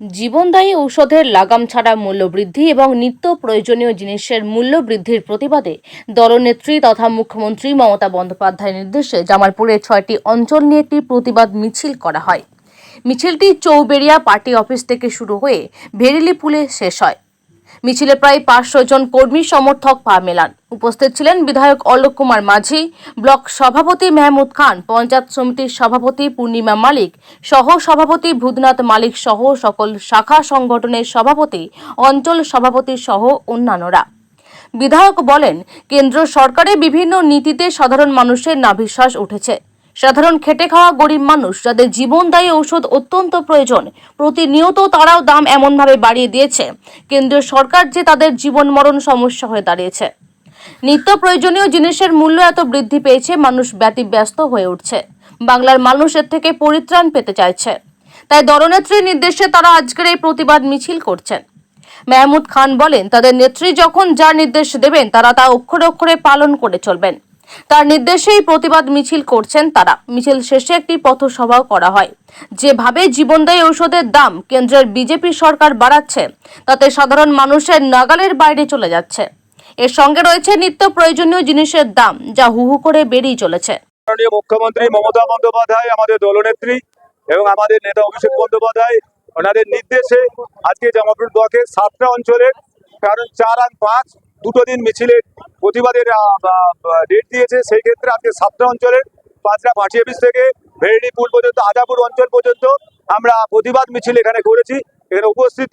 জীবনদায়ী ঔষধের লাগাম ছাড়া মূল্যবৃদ্ধি এবং নিত্য প্রয়োজনীয় জিনিসের মূল্যবৃদ্ধির প্রতিবাদে দলনেত্রী তথা মুখ্যমন্ত্রী মমতা বন্দ্যোপাধ্যায়ের নির্দেশে জামালপুরে ছয়টি অঞ্চল নিয়ে একটি প্রতিবাদ মিছিল করা হয়। মিছিলটি চৌবেড়িয়া পার্টি অফিস থেকে শুরু হয়ে ভেরিলি পুলে শেষ হয়। মিছিলে প্রায় পাঁচশো জন কর্মী সমর্থক পা মেলান। উপস্থিত ছিলেন বিধায়ক অলোক কুমার মাঝি, ব্লক সভাপতি মেহমুদ খান, পঞ্চায়েত সমিতির সভাপতি পূর্ণিমা মালিক সহ সভাপতি ভূতনাথ মালিক সহ সকল শাখা সংগঠনের সভাপতি, অঞ্চল সভাপতি সহ অন্যান্যরা। বিধায়ক বলেন, কেন্দ্র সরকারের বিভিন্ন নীতিতে সাধারণ মানুষের নাভিশ্বাস উঠেছে। সাধারণ খেটে খাওয়া গরিব মানুষ যাদের জীবনদায়ী ঔষধ অত্যন্ত প্রয়োজন, প্রতিনিয়ত তারাও দাম এমনভাবে বাড়িয়ে দিয়েছে। কেন্দ্রীয় সরকার যে তাদের জীবন মরণ সমস্যা হয়ে দাঁড়িয়েছে। নিত্য প্রয়োজনীয় জিনিসের মূল্য এত বৃদ্ধি পেয়েছে, মানুষ ব্যতিব্যস্ত হয়ে উঠছে। বাংলার মানুষ এর থেকে পরিত্রাণ পেতে চাইছে। তাই দলনেত্রীর নির্দেশে তারা আজকের এই প্রতিবাদ মিছিল করছেন। মেহমুদ খান বলেন, তাদের নেত্রী যখন যা নির্দেশ দেবেন, তারা তা অক্ষরে অক্ষরে পালন করে চলবেন। তার নির্দেশেই প্রতিবাদ মিছিল করছেন তারা। মিছিল শেষে একটি পথসভাও করা হয়। যেভাবে জীবনদায়ী ঔষধের দাম কেন্দ্রের বিজেপি সরকার বাড়াচ্ছে, তাতে সাধারণ মানুষের নাগালের বাইরে চলে যাচ্ছে। এর সঙ্গে রয়েছে নিত্য প্রয়োজনীয় জিনিসের দাম, যা হু হু করে বেড়েই চলেছে। মাননীয় মুখ্যমন্ত্রী মমতা বন্দ্যোপাধ্যায়, আমাদের দলনেত্রী এবং আমাদের নেতা অভিষেক বন্দ্যোপাধ্যায়, ওনাদের নির্দেশে আজকে জামালপুর ব্লকের সাতটা অঞ্চলের কারণ চার আর পাঁচ দুটো দিন মিছিলের প্রতিবাদের ডেট দিয়েছে, সেই ক্ষেত্রে আজকে সাতটা অঞ্চলের পাঁচটা পার্টি অফিস থেকে ভেড়ি পুল পর্যন্ত আজাপুর অঞ্চল পর্যন্ত আমরা প্রতিবাদ মিছিল এখানে করেছি। এখানে উপস্থিত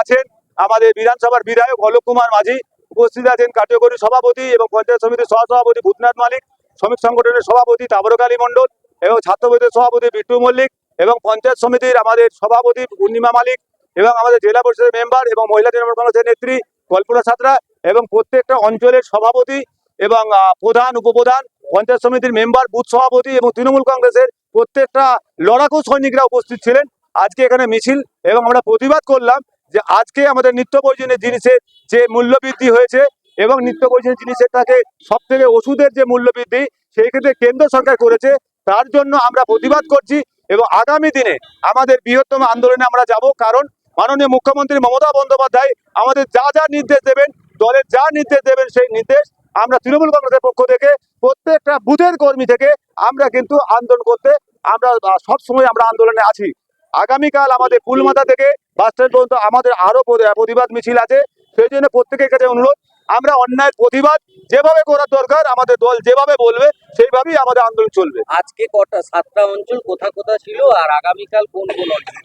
আছেন আমাদের বিধানসভার বিধায়ক অলোক কুমার মাঝি, উপস্থিত আছেন কার্যকরী সভাপতি এবং পঞ্চায়েত সমিতির সহসভাপতি ভূতনাথ মালিক, শ্রমিক সংগঠনের সভাপতি তাবরকালী মণ্ডল এবং ছাত্রপতির সভাপতি বিট্টু মল্লিক এবং পঞ্চায়েত সমিতির আমাদের সভাপতি পূর্ণিমা মালিক এবং আমাদের জেলা পরিষদের মেম্বার এবং মহিলা তৃণমূল কংগ্রেসের নেত্রী কল্পনা ছাত্রা এবং প্রত্যেকটা অঞ্চলের সভাপতি এবং প্রধান, উপপ্রধান, পঞ্চায়েত সমিতির মেম্বার, বুথ সভাপতি এবং তৃণমূল কংগ্রেসের প্রত্যেকটা লড়াকু সৈনিকরা উপস্থিত ছিলেন। আজকে এখানে মিছিল এবং আমরা প্রতিবাদ করলাম যে আজকে আমাদের নিত্য প্রয়োজনীয় জিনিসের যে মূল্য বৃদ্ধি হয়েছে এবং নিত্য প্রয়োজনীয় জিনিসের থাকে সব থেকে ওষুধের যে মূল্য বৃদ্ধি সেই ক্ষেত্রে কেন্দ্র সরকার করেছে, তার জন্য আমরা প্রতিবাদ করছি এবং আগামী দিনে আমাদের বৃহত্তম আন্দোলনে আমরা যাব। কারণ মাননীয় মুখ্যমন্ত্রী মমতা বন্দ্যোপাধ্যায় আমাদের যা যা নির্দেশ দেবেন দলের যা নির্দেশ দেবেন সেই নির্দেশ আমরা তৃণমূল কংগ্রেসের পক্ষ থেকে প্রত্যেকটা বুথের কর্মী থেকে আমরা কিন্তু আন্দোলন করতে আমরা সব সময় আমরা আন্দোলনে আছি। আগামীকাল আমাদের পুলমাথা থেকে বাস স্ট্যান্ড পর্যন্ত আমাদের আরও প্রতি- প্রতিবাদ মিছিল আছে। সেই জন্য প্রত্যেকের কাছে অনুরোধ আমরা অন্যায় প্রতিবাদ যেভাবে করার দরকার আমাদের দল যেভাবে বলবে সেইভাবেই আমাদের আন্দোলন চলবে। আজকে কটা সাতটা অঞ্চল কোথা কোথা ছিল আর আগামীকাল কোন কোন অঞ্চল?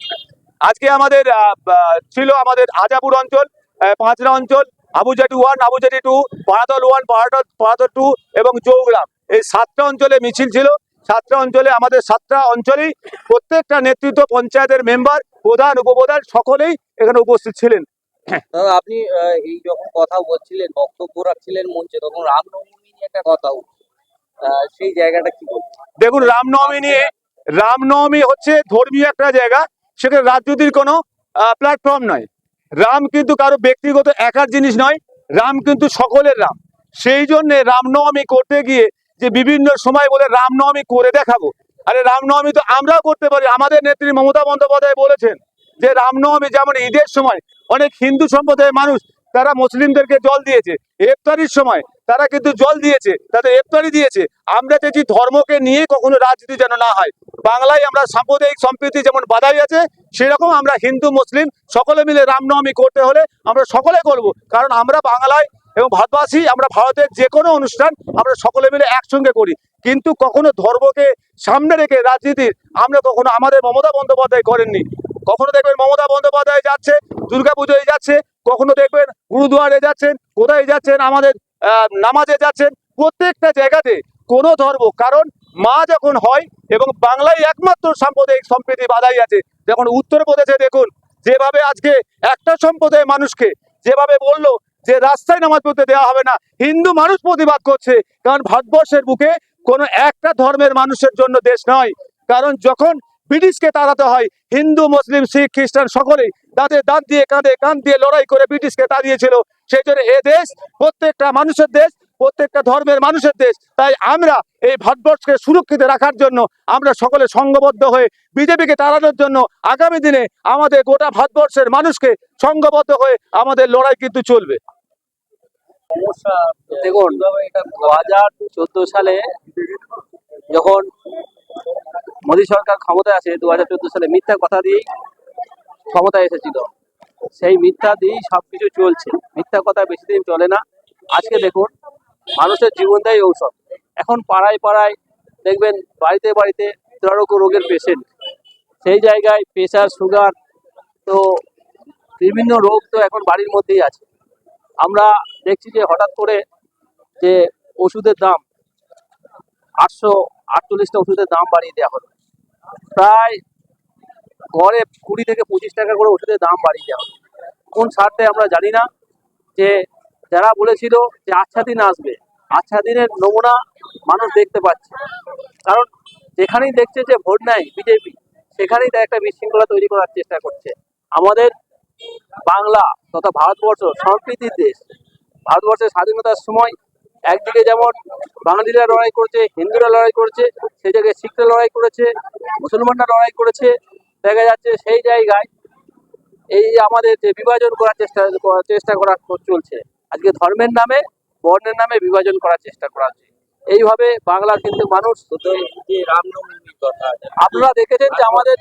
আজকে আমাদের ছিল আমাদের আজাপুর অঞ্চল পাঁচরা অঞ্চল Abujati one Abujati two Paratal one Paratal Paratal two এবং চৌগ্রাম এই সাতটা অঞ্চলে মিছিল ছিল। সাতটা অঞ্চলে আমাদের সাতটা অঞ্চলেই প্রত্যেকটা নেতৃত্ব পঞ্চায়েতের মেম্বার প্রধান উপপ্রধান সকলেই এখানে উপস্থিত ছিলেন। আপনি এই যখন কথা বলছিলেন বক্তব্য রাখছিলেন মঞ্চে তখন রামনবমী নিয়ে একটা কথা সেই জায়গাটা কি দেখুন রামনবমী নিয়ে রামনবমী হচ্ছে ধর্মীয় একটা জায়গা। সেখানে রাজনীতির কোনো প্ল্যাটফর্ম নয়। রাম কিন্তু কারও ব্যক্তিগত একার জিনিস নয়, রাম কিন্তু সকলের রাম। সেই জন্যে রামনবমী করতে গিয়ে যে বিভিন্ন সময় বলে রামনবমী করে দেখাবো, আরে রামনবমী তো আমরাও করতে পারি। আমাদের নেত্রী মমতা বন্দ্যোপাধ্যায় বলেছেন যে রামনবমী যেমন ঈদের সময় অনেক হিন্দু সম্প্রদায়ের মানুষ, তারা মুসলিমদেরকে জল দিয়েছে। ইফতারির সময় তারা কিন্তু জল দিয়েছে, তাদের ইফতারি দিয়েছে। আমরা চাইছি ধর্মকে নিয়ে কখনো রাজনীতি যেন না হয়। বাংলায় আমরা সাম্প্রদায়িক সম্প্রীতি যেমন বাধাই আছে, সেরকম আমরা হিন্দু, মুসলিম সকলে মিলে রামনবমী করতে হলে আমরা সকলে করব। কারণ আমরা বাংলায় এবং ভারতবাসী, আমরা ভারতের যে কোনো অনুষ্ঠান আমরা সকলে মিলে একসঙ্গে করি। কিন্তু কখনো ধর্মকে সামনে রেখে রাজনীতির আমরা কখনো আমাদের মমতা বন্দ্যোপাধ্যায় করেননি। কখনো দেখবেন মমতা বন্দ্যোপাধ্যায় যাচ্ছে, দুর্গাপুজোয় যাচ্ছে, কখনো দেখবেন গুরুদুয়ারে যাচ্ছেন, কোথায় যাচ্ছেন আমাদের নামাজে যাচ্ছেন, প্রত্যেকটা জায়গাতে কোনো ধর্ম, কারণ মা যখন হয় এবং বাংলায় একমাত্র সাম্প্রদায়িক সম্প্রীতি বাধাই আছে, যখন উত্তরপ্রদেশে দেখুন, যেভাবে আজকে একটা সম্প্রদায়ের মানুষকে যেভাবে বলল যে রাস্তায় নামাজ পড়তে দেওয়া হবে না, হিন্দু মানুষ প্রতিবাদ করছে, কারণ ভারতবর্ষের বুকে কোনো একটা ধর্মের মানুষের জন্য দেশ নয়। কারণ যখন ব্রিটিশকে তাড়াতে হয়। হিন্দু, মুসলিম, শিখ, খ্রিস্টান সকলেই দাঁতে দাঁত দিয়ে কাঁধে কান দিয়ে লড়াই করে ব্রিটিশকে তাড়িয়েছিল। সেই জন্য এ দেশ প্রত্যেকটা মানুষের দেশ, প্রত্যেকটা ধর্মের মানুষের দেশ। তাই আমরা এই ভারতবর্ষকে সুরক্ষিত রাখার জন্য আমরা সকলে সংঘবদ্ধ হয়ে বিজেপিকে তাড়ানোর জন্য আগামী দিনে আমাদের গোটা ভারতবর্ষের মানুষকে সংঘবদ্ধ হয়ে আমাদের লড়াই কিন্তু চলবে। দেখুন, দু হাজার চোদ্দ সালে যখন মোদী সরকার ক্ষমতায় আসে দু হাজার চোদ্দ সালে। মিথ্যা কথা দিয়েই ক্ষমতায় এসেছিল। সেই মিথ্যা দিয়েই সব কিছু চলছে। মিথ্যা কথা বেশি দিন চলে না। আজকে দেখুন, মানুষের জীবনদায়ী ঔষধ। এখন পাড়ায় পাড়ায় দেখবেন, বাড়িতে বাড়িতে দুরারোগ্য রোগের পেশেন্ট সেই জায়গায় প্রেশার সুগার তো বিভিন্ন রোগ তো এখন বাড়ির মধ্যেই আছে। আমরা দেখছি যে হঠাৎ করে যে ওষুধের দাম আটশো আটচল্লিশটা ওষুধের দাম বাড়িয়ে দেওয়া হলো। প্রায় গড়ে কুড়ি থেকে পঁচিশ টাকা করে ওষুধের দাম বাড়িয়ে দেওয়া কোন স্বার্থে আমরা জানি না। যে যারা বলেছিল যে আচ্ছা দিন আসবে আচ্ছা দিনের নমুনা মানুষ দেখতে পাচ্ছে। কারণ যেখানেই দেখছে যে ভোট নেয় বিজেপি, সেখানেই তার একটা বিশৃঙ্খলা তৈরি করার চেষ্টা করছে। আমাদের বাংলা তথা ভারতবর্ষ সংস্কৃতির দেশ। ভারতবর্ষের স্বাধীনতার সময় একদিকে যেমন বাঙালিরা লড়াই করছে হিন্দুরা লড়াই করছে সেই জায়গায় শিখরা লড়াই করেছে মুসলমানরা লড়াই করেছে দেখা যাচ্ছে সেই জায়গায় এই আমাদের যে বিভাজন করার চেষ্টা চেষ্টা করা চলছে। আজকে ধর্মের নামে বর্ণের নামে বিভাজন করার চেষ্টা করা হচ্ছে। এইভাবে বাংলার কিন্তু মানুষ আপনারা দেখেছেন যে আমাদের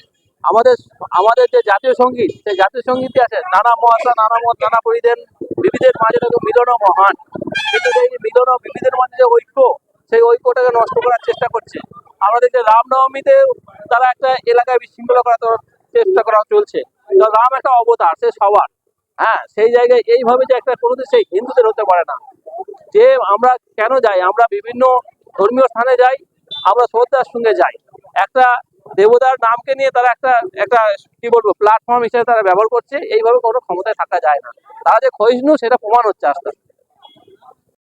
আমাদের আমাদের যে জাতীয় সংগীত, সেই জাতীয় সঙ্গীতে আছে। নানা মহাশা নানা মত, নানা পরিধান, বিবিধের মাঝে মিলন মহান। কিন্তু এই মিলন ও বিবিধের মাঝে যে ঐক্য, সেই ঐক্যটাকে নষ্ট করার চেষ্টা করছে। আমাদের যে রামনবমীতে তারা একটা এলাকায় বিশৃঙ্খলা করার চেষ্টা করা চলছে। রাম একটা অবতার, সে সবার। হ্যাঁ সেই জায়গায় এইভাবে যে একটা কোনো সেই হিন্দুদের হতে পারে না। যে আমরা কেন যাই? আমরা বিভিন্ন ধর্মীয় স্থানে যাই, আমরা শ্রদ্ধার সঙ্গে যাই। একটা দেবতার নামকে নিয়ে তারা একটা একটা কি বলব প্ল্যাটফর্ম হিসেবে তারা ব্যবহার করছে, এইভাবে কোনো ক্ষমতায় থাকা যায় না। তারা যে ক্ষয়িষ্ণু, সেটা প্রমাণ হচ্ছে আস্তে আস্তে।